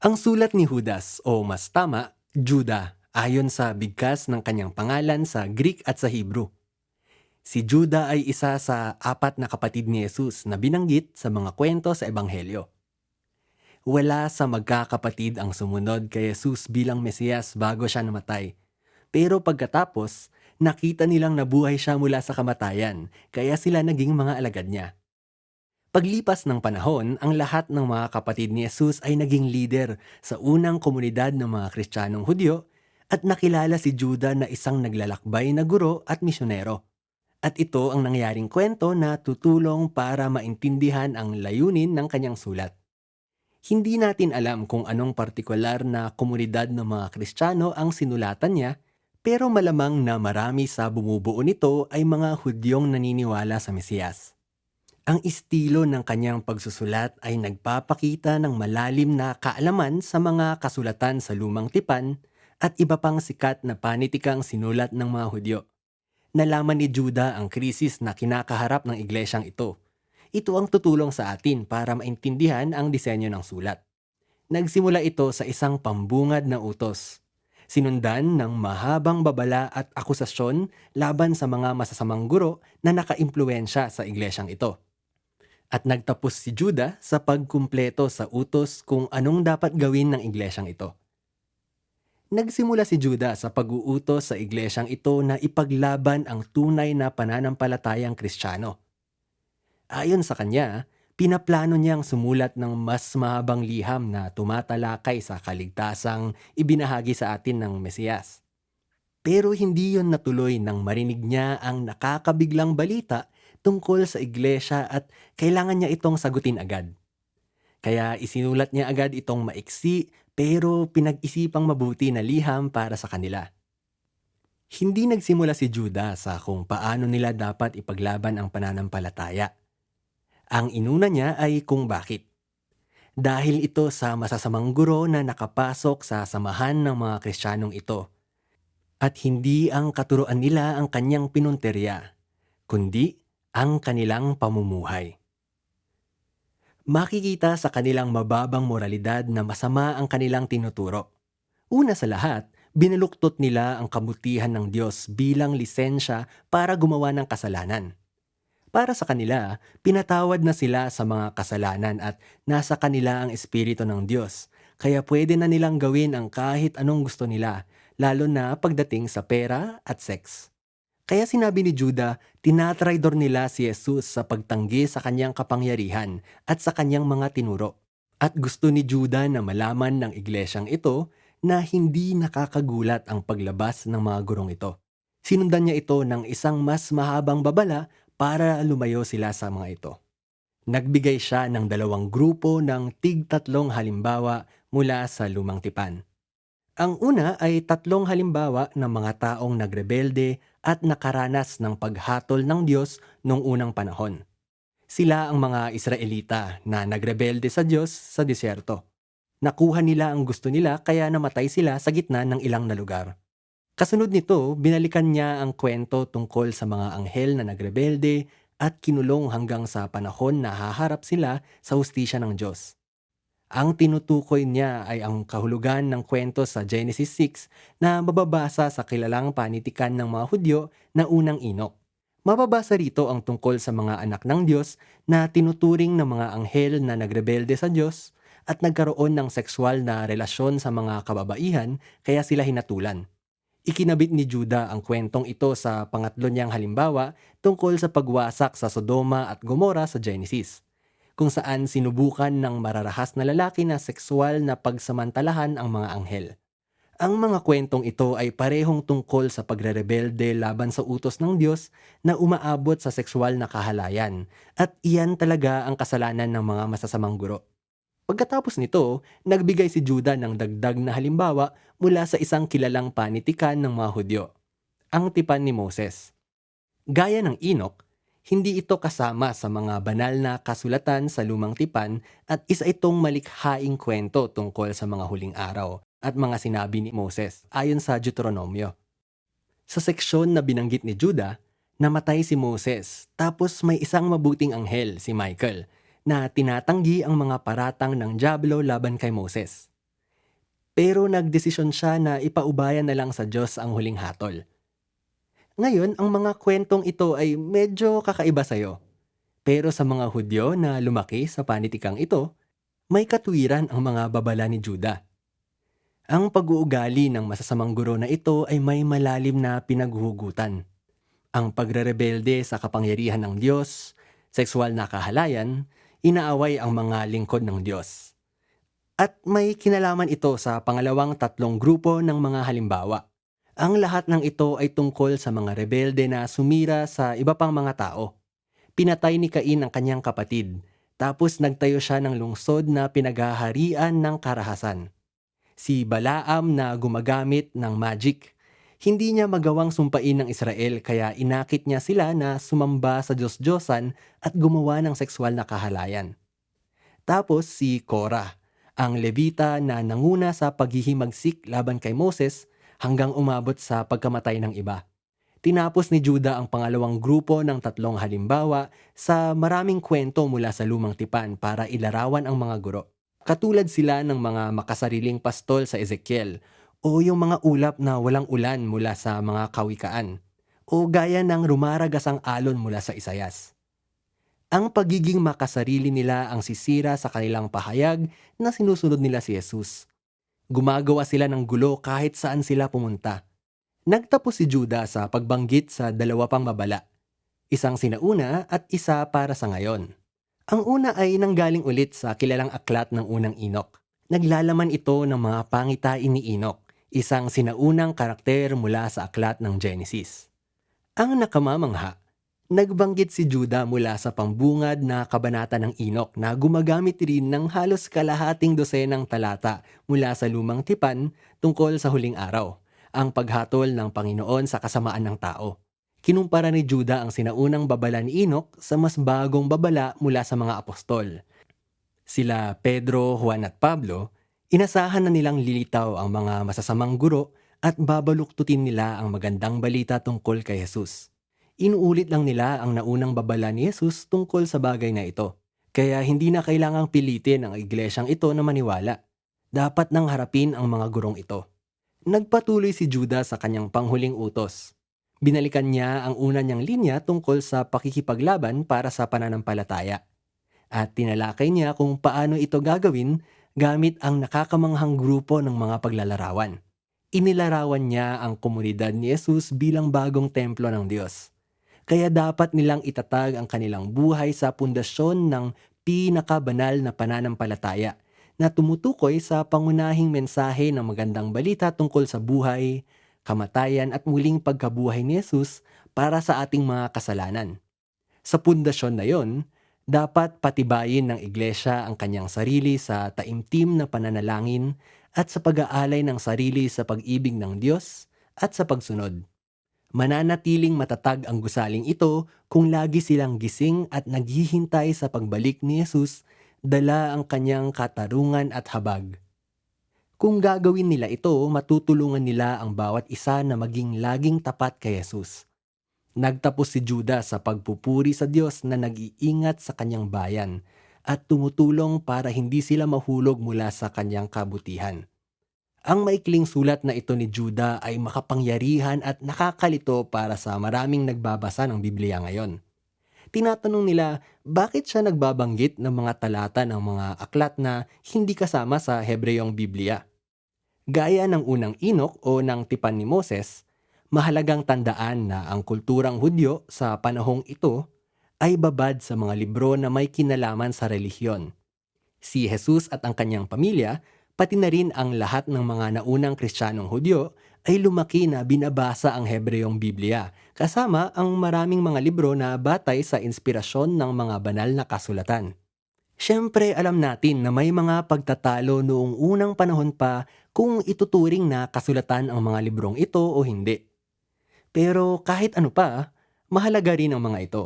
Ang sulat ni Judas o mas tama, Juda, ayon sa bigkas ng kanyang pangalan sa Greek at sa Hebrew. Si Juda ay isa sa apat na kapatid ni Jesus na binanggit sa mga kwento sa Ebanghelyo. Wala sa magkakapatid ang sumunod kay Jesus bilang Mesiyas bago siya namatay. Pero pagkatapos, nakita nilang nabuhay siya mula sa kamatayan, kaya sila naging mga alagad niya. Paglipas ng panahon, ang lahat ng mga kapatid ni Jesus ay naging leader sa unang komunidad ng mga Kristiyanong Hudyo at nakilala si Juda na isang naglalakbay na guro at misyonero. At ito ang nangyaring kwento na tutulong para maintindihan ang layunin ng kanyang sulat. Hindi natin alam kung anong partikular na komunidad ng mga Kristiyano ang sinulatan niya, pero malamang na marami sa bumubuo nito ay mga Hudyong naniniwala sa Mesiyas. Ang estilo ng kanyang pagsusulat ay nagpapakita ng malalim na kaalaman sa mga kasulatan sa lumang tipan at iba pang sikat na panitikang sinulat ng mga Hudyo. Nalaman ni Juda ang krisis na kinakaharap ng iglesyang ito. Ito ang tutulong sa atin para maintindihan ang disenyo ng sulat. Nagsimula ito sa isang pambungad na utos. Sinundan ng mahabang babala at akusasyon laban sa mga masasamang guro na nakaimpluensya sa iglesyang ito. At nagtapos si Juda sa pagkumpleto sa utos kung anong dapat gawin ng iglesyang ito. Nagsimula si Juda sa pag-uutos sa iglesyang ito na ipaglaban ang tunay na pananampalatayang kristyano. Ayon sa kanya, pinaplano niyang sumulat ng mas mahabang liham na tumatalakay sa kaligtasang ibinahagi sa atin ng Mesiyas. Pero hindi yon natuloy nang marinig niya ang nakakabiglang balita tungkol sa iglesia at kailangan niya itong sagutin agad. Kaya isinulat niya agad itong maiksi pero pinag-isipang mabuti na liham para sa kanila. Hindi nagsimula si Juda sa kung paano nila dapat ipaglaban ang pananampalataya. Ang inuna niya ay kung bakit. Dahil ito sa masasamang guro na nakapasok sa samahan ng mga Kristiyanong ito. At hindi ang katuruan nila ang kanyang pinunterya, kundi ang kanilang pamumuhay makikita sa kanilang mababang moralidad na masama ang kanilang tinuturo. Una sa lahat, binaluktot nila ang kabutihan ng Diyos bilang lisensya para gumawa ng kasalanan. Para sa kanila, pinatawad na sila sa mga kasalanan at nasa kanila ang Espiritu ng Diyos, kaya pwede na nilang gawin ang kahit anong gusto nila, lalo na pagdating sa pera at sex. Kaya sinabi ni Juda, tinatraidor nila si Jesus sa pagtanggi sa kanyang kapangyarihan at sa kanyang mga tinuro. At gusto ni Juda na malaman ng iglesyang ito na hindi nakakagulat ang paglabas ng mga gurong ito. Sinundan niya ito ng isang mas mahabang babala para lumayo sila sa mga ito. Nagbigay siya ng dalawang grupo ng tig-tatlong halimbawa mula sa lumang tipan. Ang una ay tatlong halimbawa ng mga taong nagrebelde at nakaranas ng paghatol ng Diyos noong unang panahon. Sila ang mga Israelita na nagrebelde sa Diyos sa disyerto. Nakuha nila ang gusto nila kaya namatay sila sa gitna ng ilang na lugar. Kasunod nito, binalikan niya ang kwento tungkol sa mga anghel na nagrebelde at kinulong hanggang sa panahon na haharap sila sa hustisya ng Diyos. Ang tinutukoy niya ay ang kahulugan ng kwento sa Genesis 6 na mababasa sa kilalang panitikan ng mga Hudyo na unang inok. Mababasa rito ang tungkol sa mga anak ng Diyos na tinuturing ng mga anghel na nagrebelde sa Diyos at nagkaroon ng sexual na relasyon sa mga kababaihan kaya sila hinatulan. Ikinabit ni Juda ang kwentong ito sa pangatlo niyang halimbawa tungkol sa pagwasak sa Sodoma at Gomora sa Genesis kung saan sinubukan ng mararahas na lalaki na sexual na pagsamantalahan ang mga anghel. Ang mga kwentong ito ay parehong tungkol sa pagrerebelde laban sa utos ng Diyos na umaabot sa sexual na kahalayan at iyan talaga ang kasalanan ng mga masasamang guro. Pagkatapos nito, nagbigay si Juda ng dagdag na halimbawa mula sa isang kilalang panitikan ng mga Hudyo, ang tipan ni Moses. Gaya ng Enoch, hindi ito kasama sa mga banal na kasulatan sa lumang tipan at isa itong malikhaing kwento tungkol sa mga huling araw at mga sinabi ni Moses ayon sa Deuteronomio. Sa seksyon na binanggit ni Judah, namatay si Moses tapos may isang mabuting anghel, si Michael, na tinatanggi ang mga paratang ng Diablo laban kay Moses. Pero nagdesisyon siya na ipaubayan na lang sa Diyos ang huling hatol. Ngayon, ang mga kwentong ito ay medyo kakaiba sa'yo. Pero sa mga Hudyo na lumaki sa panitikang ito, may katwiran ang mga babala ni Juda. Ang pag-uugali ng masasamang guro na ito ay may malalim na pinaghuhugutan. Ang pagrerebelde sa kapangyarihan ng Diyos, sexual na kahalayan, inaaway ang mga lingkod ng Diyos. At may kinalaman ito sa pangalawang tatlong grupo ng mga halimbawa. Ang lahat ng ito ay tungkol sa mga rebelde na sumira sa iba pang mga tao. Pinatay ni Cain ang kanyang kapatid, tapos nagtayo siya ng lungsod na pinaghaharian ng karahasan. Si Balaam na gumagamit ng magic, hindi niya magawang sumpain ng Israel kaya inakit niya sila na sumamba sa Diyos-Diyosan at gumawa ng sexual na kahalayan. Tapos si Korah, ang Levita na nanguna sa paghihimagsik laban kay Moses hanggang umabot sa pagkamatay ng iba. Tinapos ni Juda ang pangalawang grupo ng tatlong halimbawa sa maraming kwento mula sa lumang tipan para ilarawan ang mga guro. Katulad sila ng mga makasariling pastol sa Ezekiel o yung mga ulap na walang ulan mula sa mga kawikaan o gaya ng rumaragasang alon mula sa Isayas. Ang pagiging makasarili nila ang sisira sa kanilang pahayag na sinusunod nila si Jesus. Gumagawa sila ng gulo kahit saan sila pumunta. Nagtapos si Juda sa pagbanggit sa dalawa pang babala, isang sinauna at isa para sa ngayon. Ang una ay nanggaling ulit sa kilalang aklat ng unang Inok. Naglalaman ito ng mga pangitain ni Inok, isang sinaunang karakter mula sa aklat ng Genesis. Ang nakamamangha, nagbanggit si Juda mula sa pambungad na kabanata ng Inok na gumagamit rin ng halos kalahating dosenang talata mula sa lumang tipan tungkol sa huling araw, ang paghatol ng Panginoon sa kasamaan ng tao. Kinumpara ni Juda ang sinaunang babala ni Enoch sa mas bagong babala mula sa mga apostol. Sila Pedro, Juan at Pablo, inasahan na nilang lilitaw ang mga masasamang guro at babaluktutin nila ang magandang balita tungkol kay Jesus. Inuulit lang nila ang naunang babala ni Jesus tungkol sa bagay na ito. Kaya hindi na kailangang pilitin ang iglesyang ito na maniwala. Dapat nang harapin ang mga gurong ito. Nagpatuloy si Juda sa kanyang panghuling utos Binalikan niya ang una niyang linya tungkol sa pakikipaglaban para sa pananampalataya. At tinalakay niya kung paano ito gagawin gamit ang nakakamanghang grupo ng mga paglalarawan. Inilarawan niya ang komunidad ni Jesus bilang bagong templo ng Diyos. Kaya dapat nilang itatag ang kanilang buhay sa pundasyon ng pinakabanal na pananampalataya na tumutukoy sa pangunahing mensahe ng magandang balita tungkol sa buhay, kamatayan at muling pagkabuhay ni Jesus para sa ating mga kasalanan. Sa pundasyon na yon, dapat patibayin ng iglesia ang kanyang sarili sa taimtim na pananalangin at sa pag-aalay ng sarili sa pag-ibig ng Diyos at sa pagsunod. Mananatiling matatag ang gusaling ito kung lagi silang gising at naghihintay sa pagbalik ni Jesus dala ang kanyang katarungan at habag. Kung gagawin nila ito, matutulungan nila ang bawat isa na maging laging tapat kay Jesus. Nagtapos si Judas sa pagpupuri sa Diyos na nag-iingat sa kanyang bayan at tumutulong para hindi sila mahulog mula sa kanyang kabutihan. Ang maikling sulat na ito ni Juda ay makapangyarihan at nakakalito para sa maraming nagbabasa ng Biblia ngayon. Tinatanong nila bakit siya nagbabanggit ng mga talata ng mga aklat na hindi kasama sa Hebreyong Biblia. Gaya ng unang Inok o ng tipan ni Moses, mahalagang tandaan na ang kulturang Hudyo sa panahong ito ay babad sa mga libro na may kinalaman sa relihiyon. Si Jesus at ang kanyang pamilya, pati na rin ang lahat ng mga naunang kristyanong Hudyo ay lumaki na binabasa ang Hebreyong Biblia, kasama ang maraming mga libro na batay sa inspirasyon ng mga banal na kasulatan. Siyempre alam natin na may mga pagtatalo noong unang panahon pa kung ituturing na kasulatan ang mga librong ito o hindi. Pero kahit ano pa, mahalaga rin ang mga ito.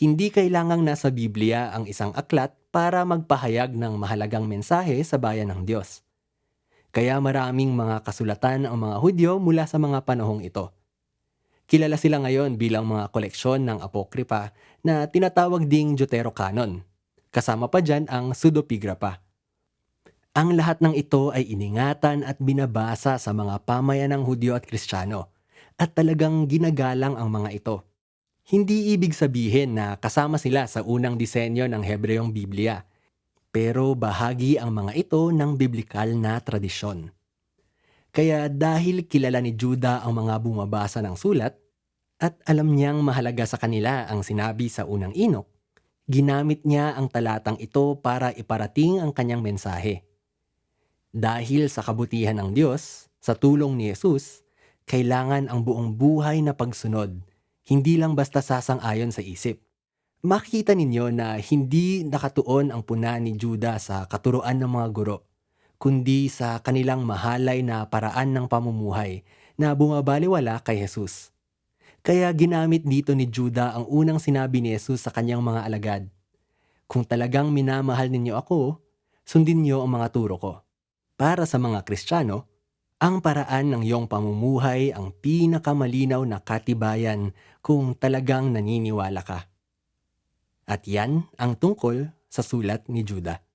Hindi kailangang nasa Biblia ang isang aklat para magpahayag ng mahalagang mensahe sa bayan ng Diyos. Kaya maraming mga kasulatan ang mga Hudyo mula sa mga panahong ito. Kilala sila ngayon bilang mga koleksyon ng apokripa na tinatawag ding Deuterocanon Kasama pa dyan ang pseudepigrapha. Ang lahat ng ito ay iningatan at binabasa sa mga pamayanang Hudyo at Kristiyano at talagang ginagalang ang mga ito. Hindi ibig sabihin na kasama sila sa unang disenyo ng Hebreyong Biblia, pero bahagi ang mga ito ng biblikal na tradisyon. Kaya dahil kilala ni Juda ang mga bumabasa ng sulat at alam niyang mahalaga sa kanila ang sinabi sa unang inok, ginamit niya ang talatang ito para iparating ang kanyang mensahe. Dahil sa kabutihan ng Diyos, sa tulong ni Jesus, kailangan ang buong buhay na pagsunod, hindi lang basta sasang-ayon sa isip. Makikita ninyo na hindi nakatuon ang puna ni Juda sa katuruan ng mga guro, kundi sa kanilang mahalay na paraan ng pamumuhay na bumabaliwala kay Jesus. Kaya ginamit dito ni Juda ang unang sinabi ni Jesus sa kanyang mga alagad. Kung talagang minamahal ninyo ako, sundin niyo ang mga turo ko. Para sa mga Kristiyano, ang paraan ng iyong pamumuhay ang pinakamalinaw na katibayan kung talagang naniniwala ka. At yan ang tungkol sa sulat ni Juda.